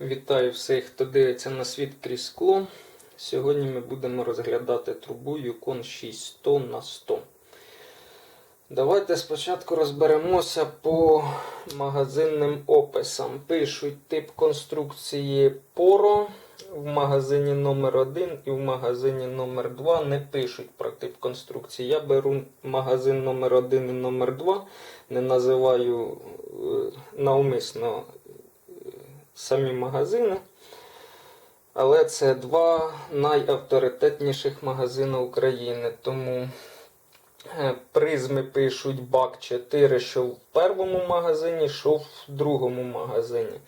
Вітаю всіх, хто дивиться на світ крізь скло. Сьогодні ми будемо розглядати трубу Yukon 6100 на 100. Давайте спочатку розберемося по магазинним описам. Пишуть тип конструкції Poro в магазині номер 1 і в магазині номер 2 не пишуть про тип конструкції. Я беру магазин номер 1 і номер 2, не називаю е, навмисно самі магазини. Але це два найавторитетніших магазини України. Тому е, призми пишуть бак 4, що в першому магазині, що в другому магазині.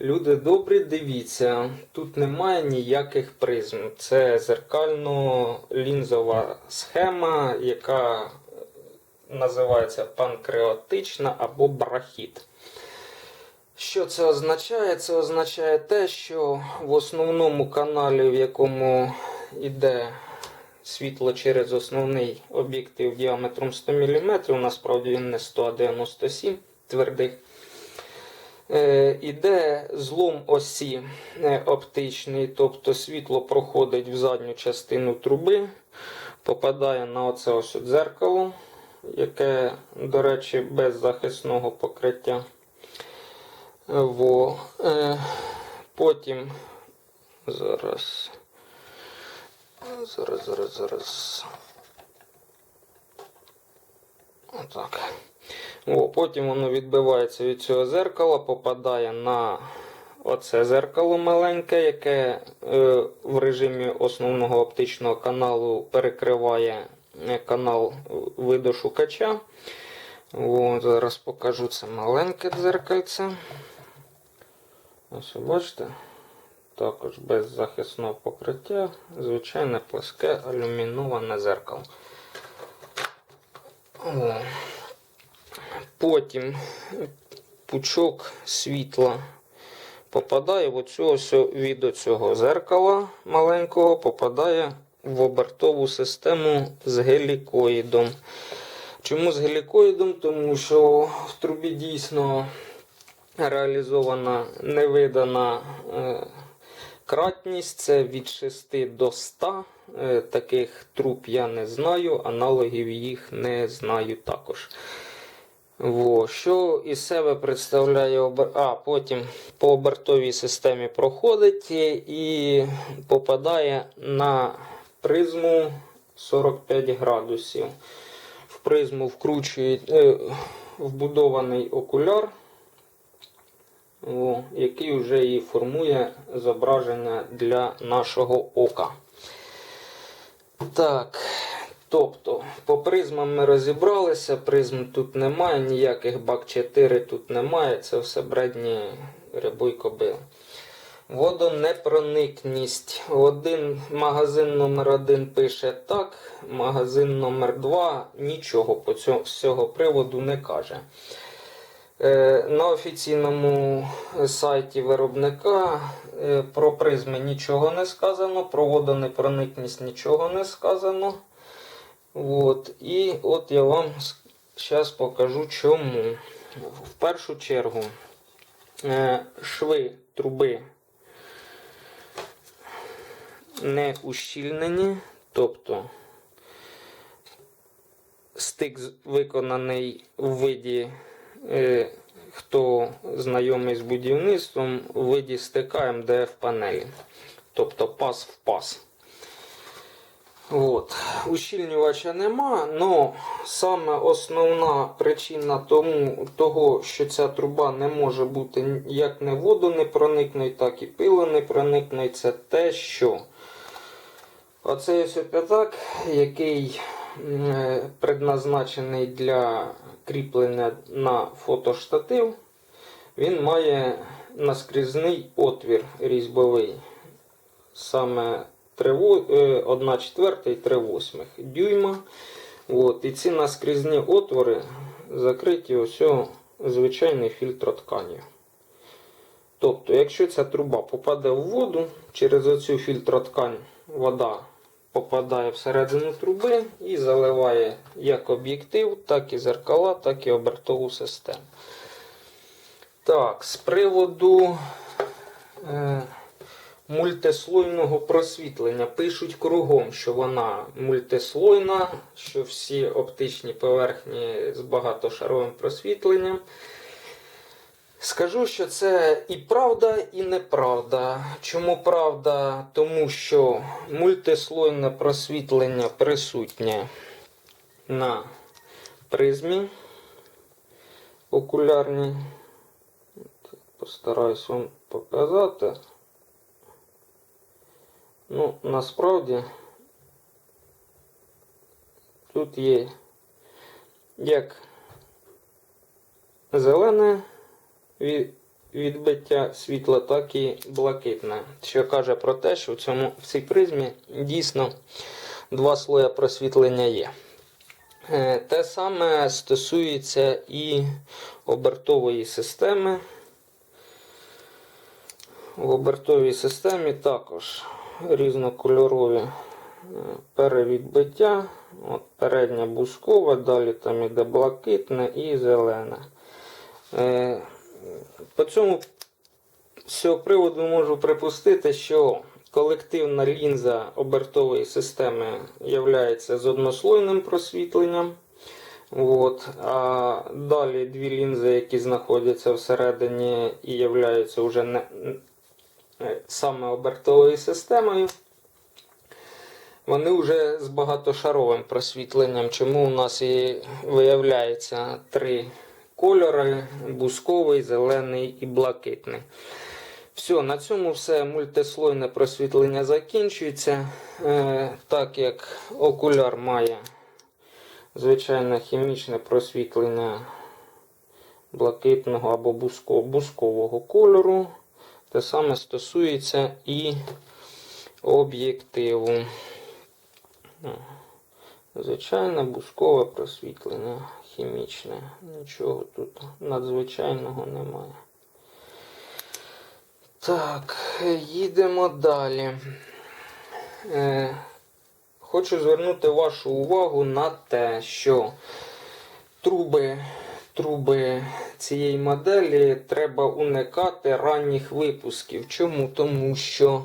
Люди добрі, дивіться, тут немає ніяких призм. Це зеркально-лінзова схема, яка називається панкреатична або брахіт. Що це означає? Це означає те, що в основному каналі, в якому йде світло через основний об'єктив діаметром 100 мм, насправді він не 100, а 97 твердих, е, іде злом осі е, оптичний, тобто світло проходить в задню частину труби, попадає на оце ось дзеркало, яке, до речі, без захисного покриття. Во. Е, потім зараз. Зараз, зараз, зараз. Отак. О, потім воно відбивається від цього зеркала, попадає на оце зеркало маленьке, яке е, в режимі основного оптичного каналу перекриває е, канал видошукача. О, зараз покажу це маленьке дзеркальце. Ось ви бачите, також без захисного покриття, звичайне пласке алюміноване зеркало. О. Потім пучок світла попадає в оцю ось від цього зеркала маленького, попадає в обертову систему з гелікоїдом. Чому з гелікоїдом? Тому що в трубі дійсно реалізована невидана е, кратність, це від 6 до 100. Е, Таких труб я не знаю, аналогів їх не знаю також. Во. Що із себе представляє обер... А, потім по обертовій системі проходить і попадає на призму 45 градусів. В призму вкручують е, вбудований окуляр який вже і формує зображення для нашого ока. Так, тобто, по призмам ми розібралися, призм тут немає, ніяких бак 4 тут немає, це все бредні рябой кобил. Водонепроникність. Один магазин номер 1 пише так, магазин номер 2 нічого по цього, з цього приводу не каже. Е, На офіційному сайті виробника е, про призми нічого не сказано, про водонепроникність нічого не сказано. От. І от я вам зараз покажу чому. В першу чергу е, шви труби не ущільнені, тобто стик виконаний у виді е, хто знайомий з будівництвом, у МДФ панелі. Тобто пас в пас. От. Ущільнювача нема, але саме основна причина тому, того, що ця труба не може бути як не воду не водонепроникною, так і пилонепроникною, це те, що оцей ось п'ятак, який е, предназначений для кріплення на фотоштатив, він має наскрізний отвір різьбовий. Саме 1 четверта і 3 восьмих дюйма. От. І ці наскрізні отвори закриті ось звичайною фільтротканью. Тобто, якщо ця труба попаде в воду, через оцю фільтроткань вода попадає всередину труби і заливає як об'єктив, так і зеркала, так і обертову систему. Так, з приводу е, мультислойного просвітлення. Пишуть кругом, що вона мультислойна, що всі оптичні поверхні з багатошаровим просвітленням. Скажу, що це і правда, і неправда. Чому правда? Тому що мультислойне просвітлення присутнє на призмі окулярній. Постараюсь вам показати. Ну, насправді тут є як зелене відбиття світла, так і блакитне. Що каже про те, що в, цьому, в цій призмі дійсно два слоя просвітлення є. Е, Те саме стосується і обертової системи. В обертовій системі також різнокольорові е, перевідбиття. От переднє бускове, далі там іде блакитне і зелене. По цьому з цього приводу можу припустити, що колективна лінза обертової системи є з однослойним просвітленням. От. А далі дві лінзи, які знаходяться всередині і являються вже не, е, саме обертовою системою. Вони вже з багатошаровим просвітленням, чому у нас і виявляється три кольори: бусковий, зелений і блакитний. Все, на цьому все мультислойне просвітлення закінчується. Е, так як окуляр має звичайне хімічне просвітлення блакитного або буско- бускового кольору. Те саме стосується і об'єктиву. Ну, Звичайне бускове просвітлення хімічне. Нічого тут надзвичайного немає. Так, їдемо далі. Е, хочу звернути вашу увагу на те, що труби, труби цієї моделі треба уникати ранніх випусків. Чому? Тому що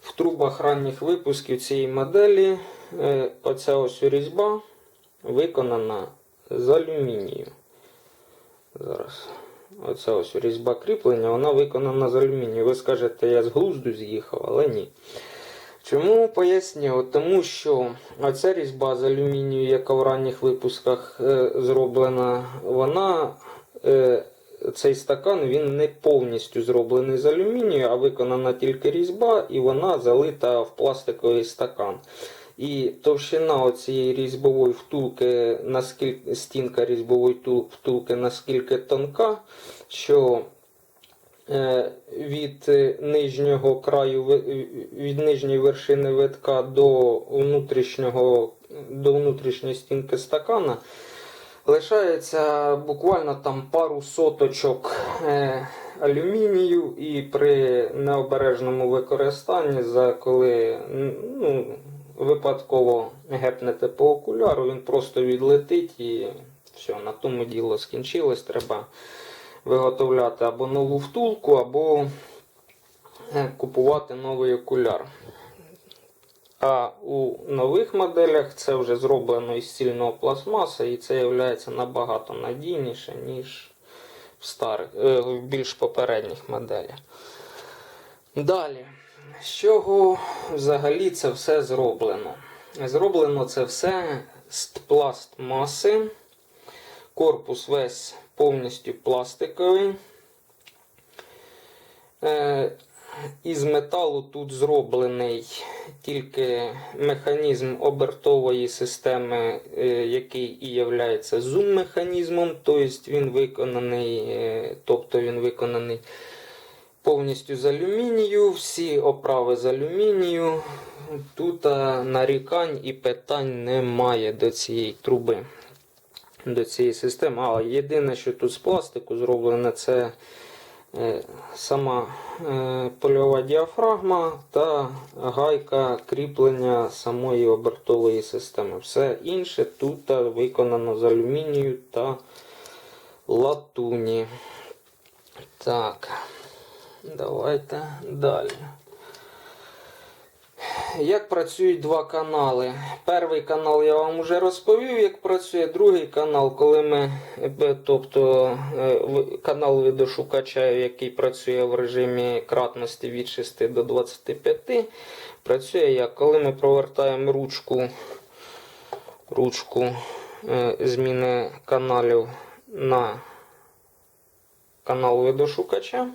в трубах ранніх випусків цієї моделі е, оця ось різьба виконана з алюмінію. Зараз. Оця ось різьба кріплення, вона виконана з алюмінію. Ви скажете, я з глузду з'їхав, але ні. Чому поясню? Тому що оця різьба з алюмінію, яка в ранніх випусках е, зроблена, вона. Е, цей стакан він не повністю зроблений з алюмінію, а виконана тільки різьба, і вона залита в пластиковий стакан. І товщина цієї різьбової втулки, наскільки стінка різьбової втулки наскільки тонка, що е, від нижнього краю від нижньої вершини витка до внутрішнього до внутрішньої стінки стакана лишається буквально там пару соточок е, алюмінію, і при необережному використанні, за коли ну, випадково гепнете по окуляру, він просто відлетить і все, на тому діло скінчилось. Треба виготовляти або нову втулку, або е, купувати новий окуляр. А у нових моделях це вже зроблено із стільного пластмаса, і це є набагато надійніше, ніж в старих, е, більш попередніх моделях. Далі, з чого взагалі це все зроблено? Зроблено це все з пластмаси. Корпус весь повністю пластиковий. Е, із металу тут зроблений тільки механізм обертової системи, е, який і є зум-механізмом, тобто він виконаний, е, тобто він виконаний повністю з алюмінію, всі оправи з алюмінію. Тут нарікань і питань немає до цієї труби, до цієї системи. А єдине, що тут з пластику зроблено, це е, сама е, польова діафрагма та гайка кріплення самої обертової системи. Все інше тут виконано з алюмінію та латуні. Так. Давайте далі. Як працюють два канали? Перший канал я вам вже розповів, як працює. Другий канал, коли ми, е, тобто е, канал видошукача, який працює в режимі кратності від 6 до 25, працює як коли ми провертаємо ручку, ручку е, зміни каналів на канал видошукача.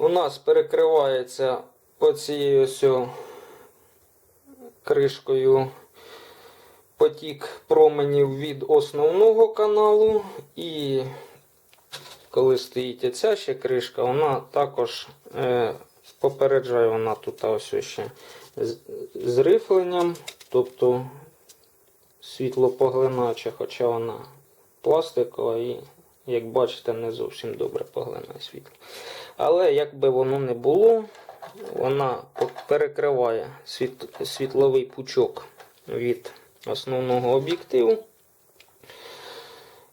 У нас перекривається оцією ось кришкою потік променів від основного каналу. І коли стоїть оця ще кришка, вона також е, попереджає вона тут ось ще з, рифленням, тобто світлопоглинача, хоча вона пластикова і, як бачите, не зовсім добре поглинає світло. Але як би воно не було, вона перекриває світ, світловий пучок від основного об'єктиву.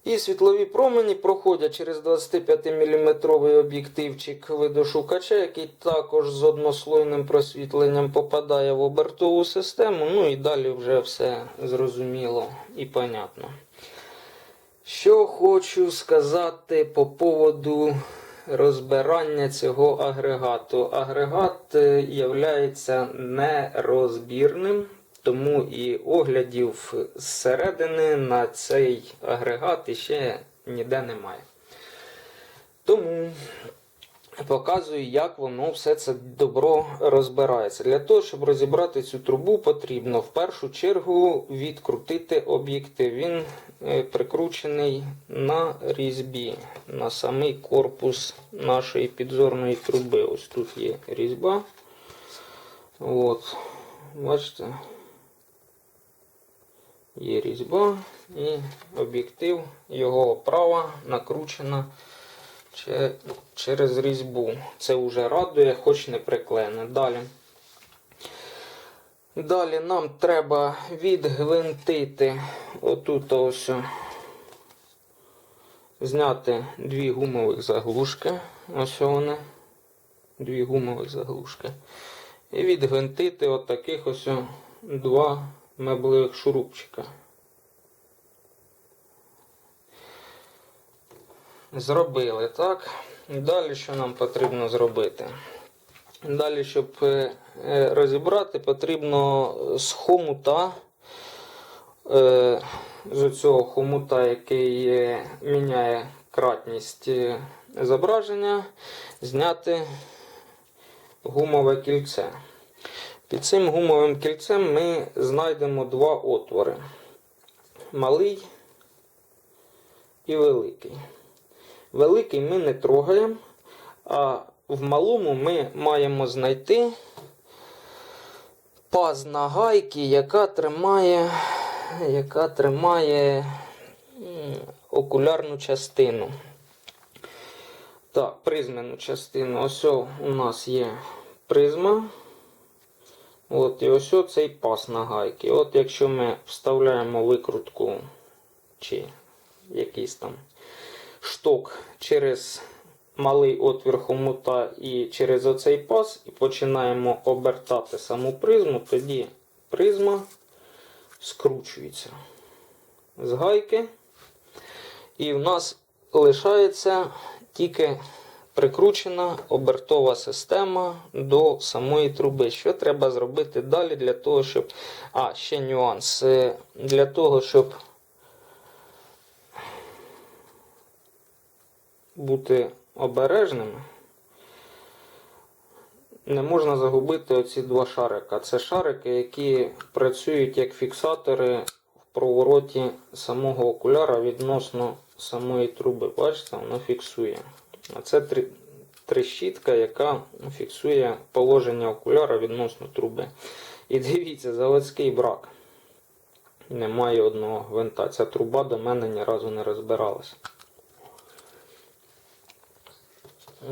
І світлові промені проходять через 25 мм об'єктивчик видошукача, який також з однослойним просвітленням попадає в обертову систему. Ну і далі вже все зрозуміло і понятно. Що хочу сказати по поводу розбирання цього агрегату. Агрегат є нерозбірним, тому і оглядів зсередини на цей агрегат іще ніде немає. Тому показую, як воно все це добро розбирається. Для того, щоб розібрати цю трубу, потрібно в першу чергу відкрутити об'єктив. Він е, прикручений на різьбі, на самий корпус нашої підзорної труби. Ось тут є різьба. От, бачите, є різьба і об'єктив, його оправа накручена че- через різьбу. Це вже радує, хоч не приклеєне. Далі. Далі нам треба відгвинтити отут ось зняти дві гумових заглушки. Ось вони. Дві гумових заглушки. І відгвинтити отаких ось два меблевих шурупчика. Зробили, так? Далі що нам потрібно зробити? Далі, щоб е, е, розібрати, потрібно з хомута, е, з цього хомута, який е, міняє кратність е, зображення, зняти гумове кільце. Під цим гумовим кільцем ми знайдемо два отвори: малий і великий. Великий ми не трогаємо, а в малому ми маємо знайти паз на гайки, яка тримає, яка тримає окулярну частину. Так, призмену частину. Ось у нас є призма. От, і ось цей паз на гайки. От якщо ми вставляємо викрутку чи якийсь там шток через малий отвір хомута і через оцей паз, і починаємо обертати саму призму, тоді призма скручується з гайки. І в нас лишається тільки прикручена обертова система до самої труби. Що треба зробити далі для того, щоб. А, ще нюанс. Е, Для того, щоб бути обережними, не можна загубити оці два шарика. Це шарики, які працюють як фіксатори в провороті самого окуляра відносно самої труби. Бачите, воно фіксує. А це трещітка, яка фіксує положення окуляра відносно труби. І дивіться, заводський брак. Немає одного гвинта. Ця труба до мене ні разу не розбиралася.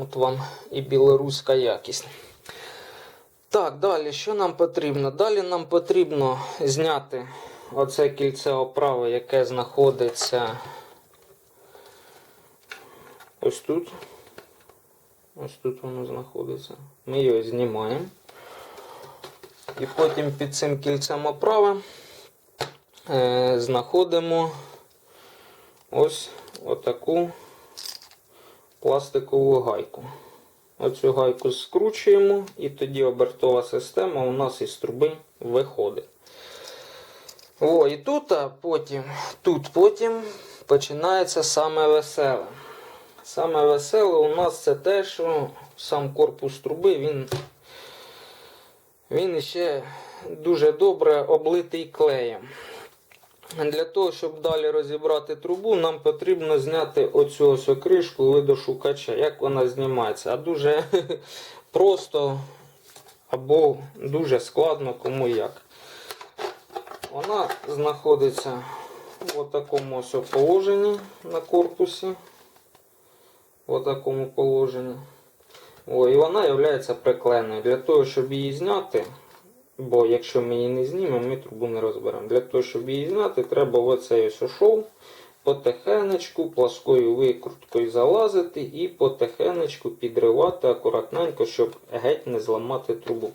От вам і білоруська якість. Так, далі, що нам потрібно? Далі нам потрібно зняти оце кільце оправи, яке знаходиться ось тут. Ось тут воно знаходиться. Ми його знімаємо. І потім під цим кільцем оправи е, знаходимо ось отаку пластикову гайку. Оцю гайку скручуємо, і тоді обертова система у нас із труби виходить. О, і тут а потім, тут потім починається саме веселе. Саме веселе у нас це те, що сам корпус труби він, він ще дуже добре облитий клеєм. Для того, щоб далі розібрати трубу, нам потрібно зняти оцю ось окришку видошукача. Як вона знімається? А дуже просто або дуже складно, кому як. Вона знаходиться в такому ось положенні на корпусі. В такому положенні. О, і вона є приклеєною. Для того, щоб її зняти, бо якщо ми її не знімемо, ми трубу не розберемо. Для того, щоб її зняти, треба в оцей ось шов потихенечку, пласкою викруткою залазити і потихенечку підривати акуратненько, щоб геть не зламати трубу.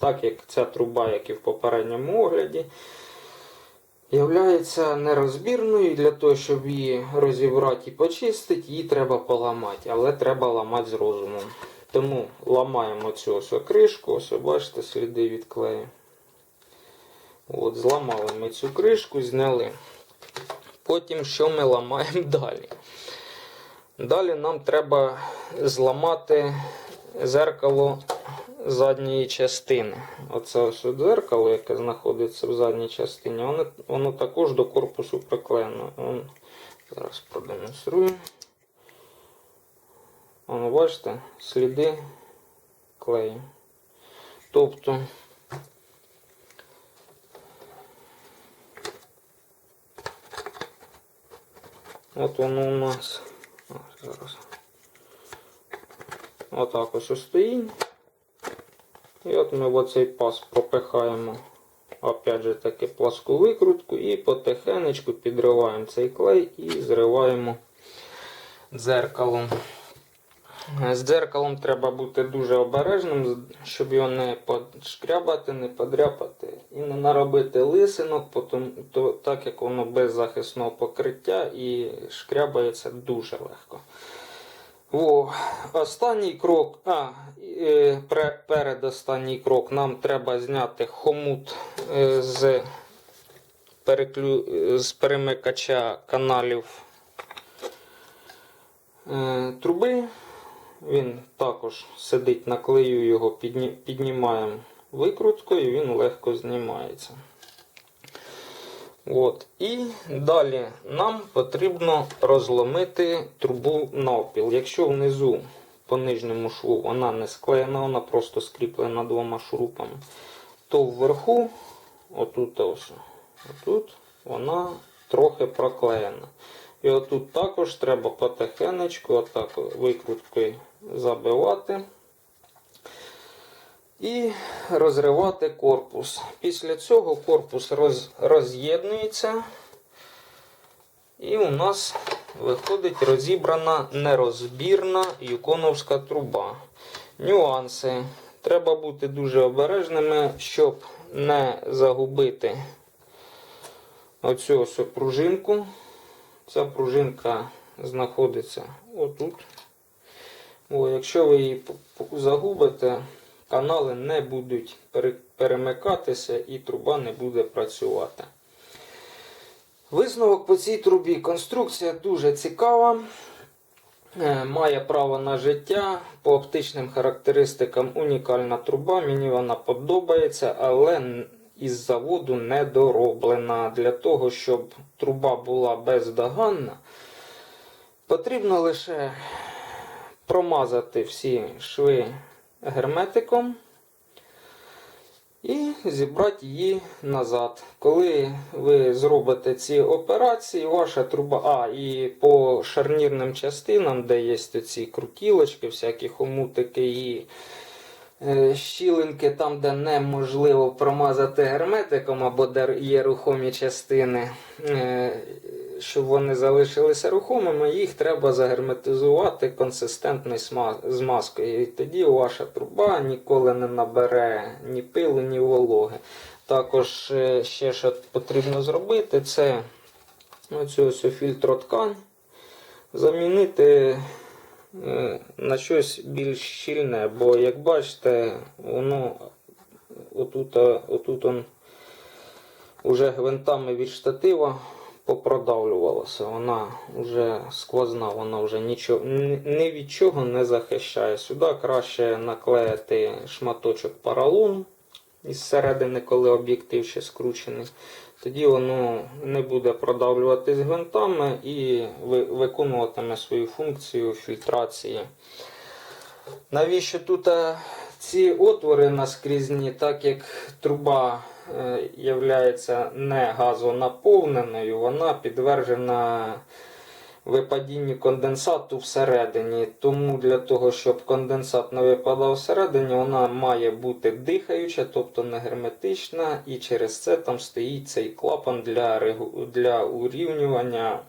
Так як ця труба, як і в попередньому огляді, являється нерозбірною. Для того, щоб її розібрати і почистити, її треба поламати. Але треба ламати з розумом. Тому ламаємо цю ось кришку, ось бачите, сліди від клею. От, зламали ми цю кришку, зняли. Потім що ми ламаємо далі? Далі нам треба зламати зеркало задньої частини. Оце ось от зеркало, яке знаходиться в задній частині, воно, воно також до корпусу приклеєно. Зараз продемонструю. Воно, бачите, сліди клею. Тобто От воно у нас. А, зараз. Отак ось стоїть. І от ми в оцей паз пропихаємо опять же таки пласку викрутку і потихенечку підриваємо цей клей і зриваємо дзеркалом. З дзеркалом треба бути дуже обережним, щоб його не подшкрябати, не подряпати і не наробити лисинок, потім, то, так як воно без захисного покриття і шкрябається дуже легко. О, останній крок, а, е, передостанній крок нам треба зняти хомут е, з, переклю, з перемикача каналів е, труби. Він також сидить на клею, його піднімаємо викруткою, він легко знімається. От. І далі нам потрібно розломити трубу навпіл. Якщо внизу по нижньому шву вона не склеєна, вона просто скріплена двома шурупами, то вверху, отут ось, отут, вона трохи проклеєна. І отут також треба потихенечку, отак викруткою забивати і розривати корпус. Після цього корпус роз, роз'єднується, і у нас виходить розібрана нерозбірна юконовська труба. Нюанси. Треба бути дуже обережними, щоб не загубити оцю ось пружинку. Ця пружинка знаходиться отут. О, якщо ви її загубите, канали не будуть перемикатися і труба не буде працювати. Висновок по цій трубі. Конструкція дуже цікава. Е, Має право на життя. По оптичним характеристикам унікальна труба. Мені вона подобається, але із заводу не дороблена. Для того, щоб труба була бездоганна, потрібно лише промазати всі шви герметиком і зібрати її назад. Коли ви зробите ці операції, ваша труба. А, і по шарнірним частинам, де є ці крутілочки, всякі хомутики і е, щілинки, там, де неможливо промазати герметиком або де є рухомі частини. Щоб вони залишилися рухомими, їх треба загерметизувати консистентною змазкою. І тоді ваша труба ніколи не набере ні пилу, ні вологи. Також е, ще що потрібно зробити, це оцю ось фільтроткань замінити е, на щось більш щільне, бо як бачите, воно отут, отут он уже гвинтами від штатива попродавлювалася. Вона вже сквозна, вона вже нічого, ні від чого не захищає. Сюди краще наклеїти шматочок поролону із середини, коли об'єктив ще скручений. Тоді воно не буде продавлюватись гвинтами і виконуватиме свою функцію фільтрації. Навіщо тут е, ці отвори наскрізні, так як труба е, являється не газонаповненою, вона підтверджена випадінню конденсату всередині. Тому для того, щоб конденсат не випадав всередині, вона має бути дихаюча, тобто не герметична, і через це там стоїть цей клапан для, для урівнювання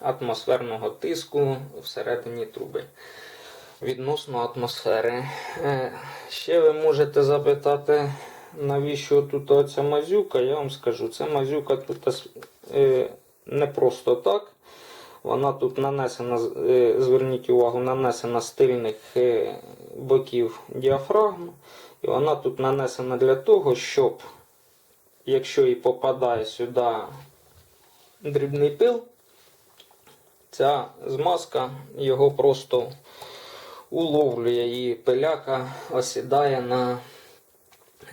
атмосферного тиску всередині труби відносно атмосфери. Е, Ще ви можете запитати, навіщо тут оця мазюка, я вам скажу, це мазюка тут е, не просто так. Вона тут нанесена, е, зверніть увагу, нанесена з тильних е, боків діафрагму. І вона тут нанесена для того, щоб, якщо і попадає сюди дрібний пил, ця змазка його просто уловлює і пиляка осідає на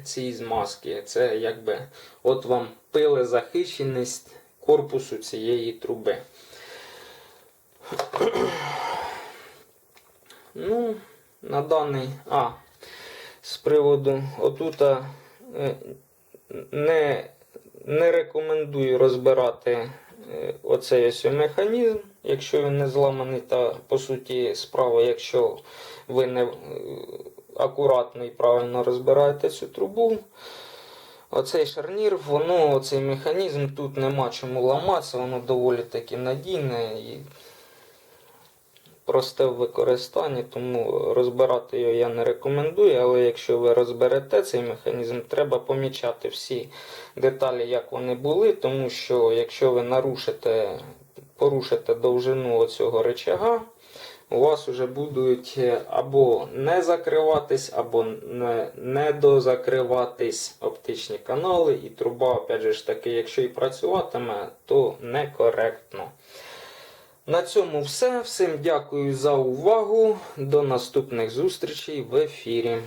цій змазці. Це якби от вам пилезахищеність корпусу цієї труби. Ну, на даний. А, з приводу отута е, не, не рекомендую розбирати е, оцей ось механізм, якщо він не зламаний, та по суті справа, якщо ви не акуратно і правильно розбираєте цю трубу. Оцей шарнір, воно, оцей механізм, тут нема чому ламатися, воно доволі таки надійне і просте в використанні, тому розбирати його я не рекомендую, але якщо ви розберете цей механізм, треба помічати всі деталі, як вони були, тому що якщо ви нарушите, порушите довжину цього речага, у вас вже будуть е, або не закриватись, або не, не дозакриватись оптичні канали, і труба, опять же ж таки, якщо і працюватиме, то некоректно. На цьому все. Всім дякую за увагу. До наступних зустрічей в ефірі.